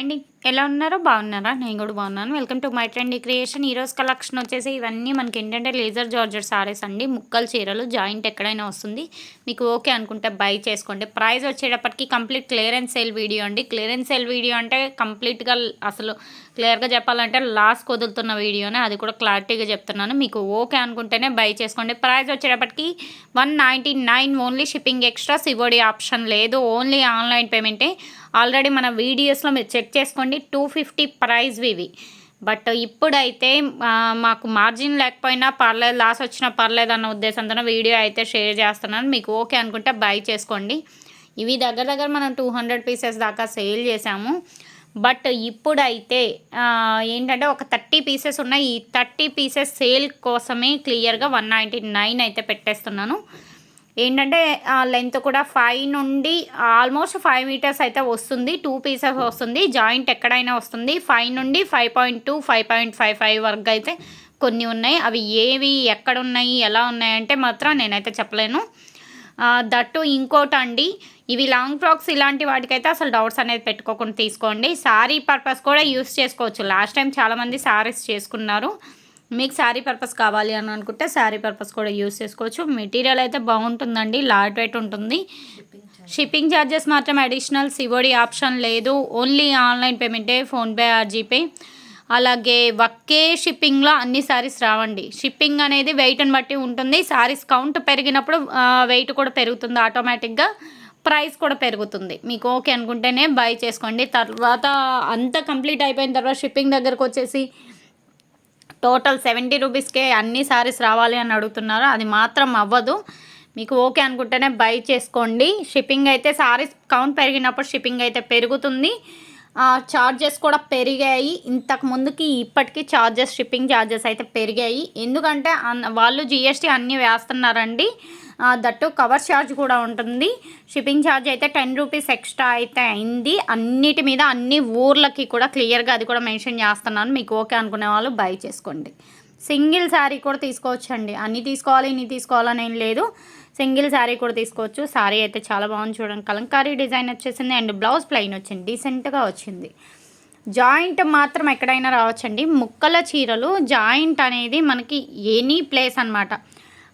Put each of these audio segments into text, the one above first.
అండి ఎలా ఉన్నారో బాగున్నారా? నేను కూడా బాగున్నాను. Welcome to my trend creation ఈరోజు కలెక్షన్ వచ్చేసి ఇవన్నీ మనకి ఏంటంటే లేజర్ జార్జర్ సారీస్ అండి. ముక్కలు చీరలు జాయింట్ ఎక్కడైనా వస్తుంది. మీకు ఓకే అనుకుంటే బై చేసుకోండి. ప్రైస్ వచ్చేటప్పటికి కంప్లీట్ క్లియరెన్స్ సేల్ వీడియో అండి. క్లియరెన్స్ సేల్ వీడియో అంటే కంప్లీట్గా అసలు క్లియర్గా చెప్పాలంటే లాస్ట్ కుదురుతున్న వీడియోనే అది కూడా క్లారిటీగా చెప్తున్నాను. మీకు ఓకే అనుకుంటేనే బై చేసుకోండి. ప్రైస్ వచ్చేటప్పటికి one ninety nine only shipping extra COD option లేదు. ఓన్లీ ఆన్లైన్ పేమెంటే ఆల్రెడీ మన వీడియోస్లో మీరు చెక్ చేసుకోండి. టూ ఫిఫ్టీ ప్రైజ్ ఇవి. బట్ ఇప్పుడైతే మాకు మార్జిన్ లేకపోయినా పర్లేదు లాస్ వచ్చినా పర్లేదు అన్న ఉద్దేశంతో వీడియో అయితే షేర్ చేస్తున్నాను. మీకు ఓకే అనుకుంటే బై చేసుకోండి. ఇవి దగ్గర దగ్గర మనం టూ హండ్రెడ్ పీసెస్ దాకా సేల్ చేసాము బట్ ఇప్పుడైతే ఏంటంటే ఒక థర్టీ పీసెస్ ఉన్నాయి. ఈ థర్టీ పీసెస్ సేల్ కోసమే క్లియర్గా వన్ నైంటీ నైన్ అయితే పెట్టేస్తున్నాను. ఏంటంటే లెంత్ కూడా ఫైవ్ నుండి ఆల్మోస్ట్ ఫైవ్ మీటర్స్ అయితే వస్తుంది. టూ పీసెస్ వస్తుంది. జాయింట్ ఎక్కడైనా వస్తుంది. ఫైవ్ నుండి five point two five point five five వరకు అయితే కొన్ని ఉన్నాయి. అవి ఏవి ఎక్కడ ఉన్నాయి ఎలా ఉన్నాయంటే మాత్రం నేనైతే చెప్పలేను. దట్టు ఇంకోటి అండి. ఇవి లాంగ్ ఫ్రాక్స్ ఇలాంటి వాటికైతే అసలు డౌట్స్ అనేది పెట్టుకోకుండా తీసుకోండి. శారీ పర్పస్ కూడా యూస్ చేసుకోవచ్చు. లాస్ట్ టైం చాలామంది శారీస్ చేసుకున్నారు. మీకు శారీ పర్పస్ కావాలి అని అనుకుంటే శారీ పర్పస్ కూడా యూస్ చేసుకోవచ్చు. మెటీరియల్ అయితే బాగుంటుందండి. లాట్ వెయిట్ ఉంటుంది. షిప్పింగ్ ఛార్జెస్ మాత్రం అడిషనల్ సివోడి ఆప్షన్ లేదు. ఓన్లీ ఆన్లైన్ పేమెంటే ఫోన్పే ఆర్ జీపే అలాగే ఒకే షిప్పింగ్లో అన్ని శారీస్ రావండి. షిప్పింగ్ అనేది వెయిట్ని బట్టి ఉంటుంది. శారీస్ కౌంట్ పెరిగినప్పుడు వెయిట్ కూడా పెరుగుతుంది ఆటోమేటిక్గా ప్రైస్ కూడా పెరుగుతుంది. మీకు ఓకే అనుకుంటేనే బై చేసుకోండి. తర్వాత అంతా కంప్లీట్ అయిపోయిన తర్వాత షిప్పింగ్ దగ్గరకు వచ్చేసి టోటల్ సెవెంటీ రూపీస్కే అన్ని సారీస్ రావాలి అని అడుగుతున్నారు. అది మాత్రం అవ్వదు. మీకు ఓకే అనుకుంటేనే బై చేసుకోండి. షిప్పింగ్ అయితే సారీస్ కౌంట్ పెరిగినప్పుడు షిప్పింగ్ అయితే పెరుగుతుంది. చార్జెస్ కూడా పెరిగాయి. ఇంతకు ముందుకి ఇప్పటికీ చార్జెస్ షిప్పింగ్ ఛార్జెస్ అయితే పెరిగాయి. ఎందుకంటే వాళ్ళు జిఎస్టీ అన్నీ వేస్తున్నారండి. దట్టు కవర్ ఛార్జ్ కూడా ఉంటుంది. షిప్పింగ్ ఛార్జ్ అయితే టెన్ రూపీస్ ఎక్స్ట్రా అయితే అయింది. అన్నిటి మీద అన్ని ఊర్లకి కూడా క్లియర్గా అది కూడా మెన్షన్ చేస్తున్నాను. మీకు ఓకే అనుకునే వాళ్ళు బై చేసుకోండి. సింగిల్ శారీ కూడా తీసుకోవచ్చండి. అన్నీ తీసుకోవాలి ఇన్ని తీసుకోవాలని ఏం లేదు. సింగిల్ శారీ కూడా తీసుకోవచ్చు. శారీ అయితే చాలా బాగుంది చూడండి. కలంకారీ డిజైన్ వచ్చేసింది అండ్ బ్లౌజ్ ప్లెయిన్ వచ్చింది. డీసెంట్గా వచ్చింది. జాయింట్ మాత్రం ఎక్కడైనా రావచ్చండి. ముక్కల చీరలు జాయింట్ అనేది మనకి ఎనీ ప్లేస్ అనమాట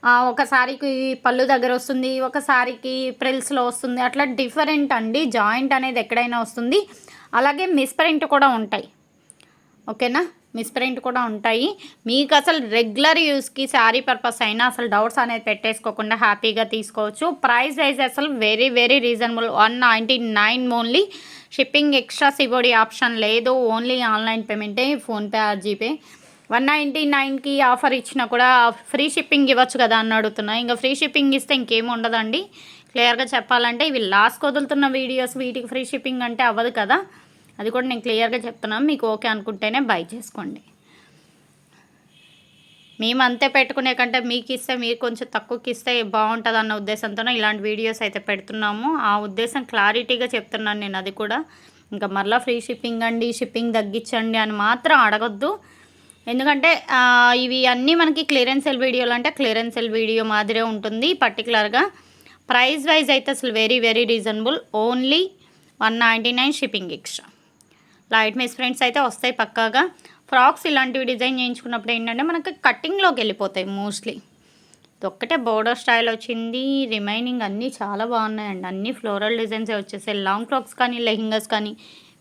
ఒకసారికి పళ్ళు దగ్గర వస్తుంది ఒకసారికి ప్రిల్స్లో వస్తుంది. అట్లా డిఫరెంట్ అండి. జాయింట్ అనేది ఎక్కడైనా వస్తుంది. అలాగే మిస్ప్రింట్ కూడా ఉంటాయి. ఓకేనా? మిస్ప్రింట్ కూడా ఉంటాయి. మీకు అసలు రెగ్యులర్ యూస్కి శారీ పర్పస్ అయినా అసలు డౌట్స్ అనేది పెట్టేసుకోకుండా హ్యాపీగా తీసుకోవచ్చు. ప్రైస్ వైజ్ అసలు very very reasonable. One ninety nine only. Shipping extra COD option లేదు. Only online పేమెంటే PhonePe or GPay one ninety నైన్కి ఆఫర్ ఇచ్చినా కూడా ఫ్రీ షిప్పింగ్ ఇవ్వచ్చు కదా అని అడుగుతున్నా. ఇంకా ఫ్రీ షిప్పింగ్ ఇస్తే ఇంకేం ఉండదండి. క్లియర్గా చెప్పాలంటే ఇవి లాస్ట్ వదులుతున్న వీడియోస్ వీటికి ఫ్రీ షిప్పింగ్ అంటే అవ్వదు కదా. అది కూడా నేను క్లియర్గా చెప్తున్నాను మీకు ఓకే అనుకుంటేనే బై చేసుకోండి. మేము అంతే పెట్టుకునే కంటే మీకు ఇస్తే మీరు కొంచెం తక్కువకి ఇస్తే బాగుంటుంది అన్న ఉద్దేశంతో ఇలాంటి వీడియోస్ అయితే పెడుతున్నాము. ఆ ఉద్దేశం క్లారిటీగా చెప్తున్నాను నేను అది కూడా. ఇంకా మరలా ఫ్రీ షిప్పింగ్ అండి షిప్పింగ్ తగ్గించండి అని మాత్రం అడగొద్దు. ఎందుకంటే ఇవి అన్నీ మనకి క్లియరెన్స్ సెల్ వీడియోలు అంటే క్లియరెన్స్ సెల్ వీడియో మాదిరే ఉంటుంది పర్టికులర్గా ప్రైస్ వైజ్ అయితే అసలు very very reasonable. Only one ninety nine shipping extra. Light miss prints అయితే వస్తాయి పక్కాగా. ఫ్రాక్స్ ఇలాంటివి డిజైన్ చేయించుకున్నప్పుడు ఏంటంటే మనకి కటింగ్లోకి వెళ్ళిపోతాయి మోస్ట్లీ. ఒక్కటే బోర్డర్ స్టైల్ వచ్చింది. రిమైనింగ్ అన్నీ చాలా బాగున్నాయండి. అన్ని ఫ్లోరల్ డిజైన్స్ వచ్చేసాయి. లాంగ్ ఫ్రాక్స్ కానీ లెహింగాస్ కానీ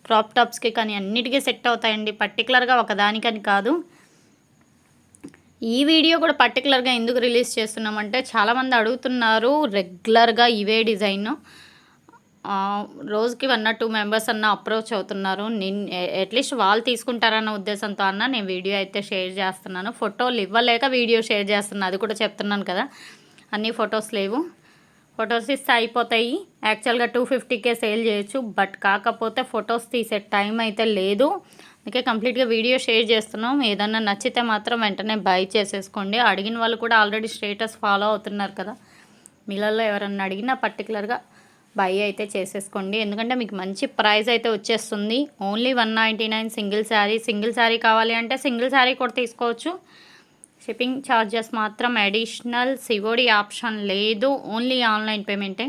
క్రాప్ టాప్స్కి కానీ అన్నిటికీ సెట్ అవుతాయండి. పర్టికులర్గా ఒకదానికని కాదు. ఈ వీడియో కూడా పర్టికులర్గా ఎందుకు రిలీజ్ చేస్తున్నామంటే చాలామంది అడుగుతున్నారు రెగ్యులర్గా ఇవే డిజైన్. రోజుకి వన్ టూ మెంబర్స్ అన్న అప్రోచ్ అవుతున్నారు. నేను అట్లీస్ట్ వాళ్ళు తీసుకుంటారన్న ఉద్దేశంతో అన్న నేను వీడియో అయితే షేర్ చేస్తున్నాను. ఫోటోలు ఇవ్వలేక వీడియో షేర్ చేస్తున్నాను అది కూడా చెప్తున్నాను కదా. అన్ని ఫొటోస్ లేవు. ఫొటోస్ ఇస్తే అయిపోతాయి. యాక్చువల్గా టూ ఫిఫ్టీకే సేల్ చేయొచ్చు. బట్ కాకపోతే ఫొటోస్ తీసే టైం అయితే లేదు. అందుకే కంప్లీట్గా వీడియో షేర్ చేస్తున్నాం. ఏదన్నా నచ్చితే మాత్రం వెంటనే బై చేసేసుకోండి. అడిగిన వాళ్ళు కూడా ఆల్రెడీ స్టేటస్ ఫాలో అవుతున్నారు కదా. మీలలో ఎవరన్నా అడిగినా పర్టికులర్గా బై అయితే చేసేసుకోండి. ఎందుకంటే మీకు మంచి ప్రైస్ అయితే వచ్చేస్తుంది. Only one ninety nine single sari. Single sari కావాలి అంటే సింగిల్ శారీ కూడా తీసుకోవచ్చు. షిప్పింగ్ ఛార్జెస్ మాత్రం అడిషనల్ సివోడి ఆప్షన్ లేదు. ఓన్లీ ఆన్లైన్ పేమెంటే.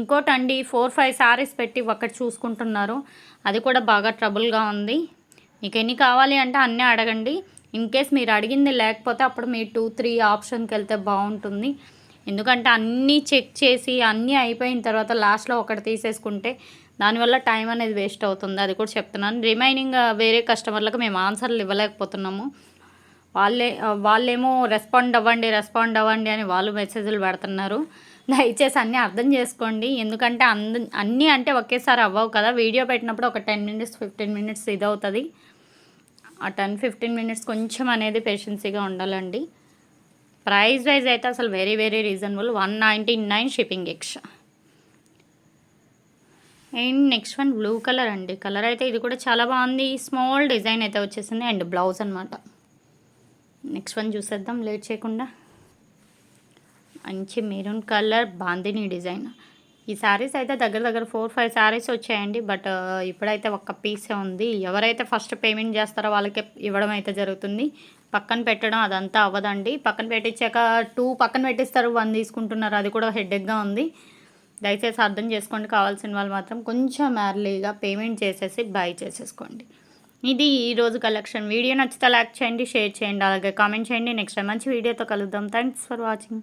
ఇంకోటండి ఫోర్ ఫైవ్ శారీస్ పెట్టి ఒకటి చూసుకుంటున్నారు. అది కూడా బాగా ట్రబుల్గా ఉంది. మీకు ఎన్ని కావాలి అంటే అన్నీ అడగండి. ఇన్ కేస్ మీరు అడిగింది లేకపోతే అప్పుడు మీరు టూ త్రీ ఆప్షన్కి వెళ్తే బాగుంటుంది. ఎందుకంటే అన్నీ చెక్ చేసి అన్నీ అయిపోయిన తర్వాత లాస్ట్లో ఒకటి తీసేసుకుంటే దానివల్ల టైం అనేది వేస్ట్ అవుతుంది. అది కూడా చెప్తున్నాను. రిమైనింగ్ uh, వేరే కస్టమర్లకు మేము ఆన్సర్లు ఇవ్వలేకపోతున్నాము. వాళ్ళే uh, వాళ్ళేమో రెస్పాండ్ అవ్వండి రెస్పాండ్ అవ్వండి అని వాళ్ళు మెసేజ్లు పెడుతున్నారు. దయచేసి అన్నీ అర్థం చేసుకోండి. ఎందుకంటే అంద అన్నీ అంటే ఒకేసారి అవ్వవు కదా. వీడియో పెట్టినప్పుడు ఒక టెన్ మినిట్స్ ఫిఫ్టీన్ మినిట్స్ ఇది అవుతుంది. ఆ టెన్ ఫిఫ్టీన్ మినిట్స్ కొంచెం అనేది పేషెన్సీగా ఉండాలండి. ప్రైస్ వైజ్ అయితే అసలు very very reasonable. One ninety nine shipping extra and next one blue colour అండి. కలర్ అయితే ఇది కూడా చాలా బాగుంది. స్మాల్ డిజైన్ అయితే వచ్చేసింది. అండ్ బ్లౌజ్ అనమాట నెక్స్ట్ వన్ చూసేద్దాం. లేట్ చేయకుండా. మంచి మెరూన్ కలర్ బాందిని డిజైన్. ఈ శారీస్ అయితే దగ్గర దగ్గర ఫోర్ ఫైవ్ శారీస్ వచ్చాయండి. బట్ uh, ఇప్పుడైతే ఒక్క పీసే ఉంది. ఎవరైతే ఫస్ట్ పేమెంట్ చేస్తారో వాళ్ళకే ఇవ్వడం అయితే జరుగుతుంది. పక్కన పెట్టడం అదంతా అవ్వదండి. పక్కన పెట్టించాక టూ పక్కన పెట్టిస్తారు. వన్ తీసుకుంటున్నారు. అది కూడా హెడ్ఎక్గా ఉంది. దయచేసి అర్థం చేసుకోండి. కావాల్సిన వాళ్ళు మాత్రం కొంచెం ఎర్లీగా పేమెంట్ చేసేసి బై చేసేసుకోండి. ఇది ఈరోజు కలెక్షన్ వీడియో నచ్చితే లైక్ చేయండి షేర్ చేయండి అలాగే కామెంట్ చేయండి. నెక్స్ట్ టైం మంచి వీడియోతో కలుద్దాం. Thanks for watching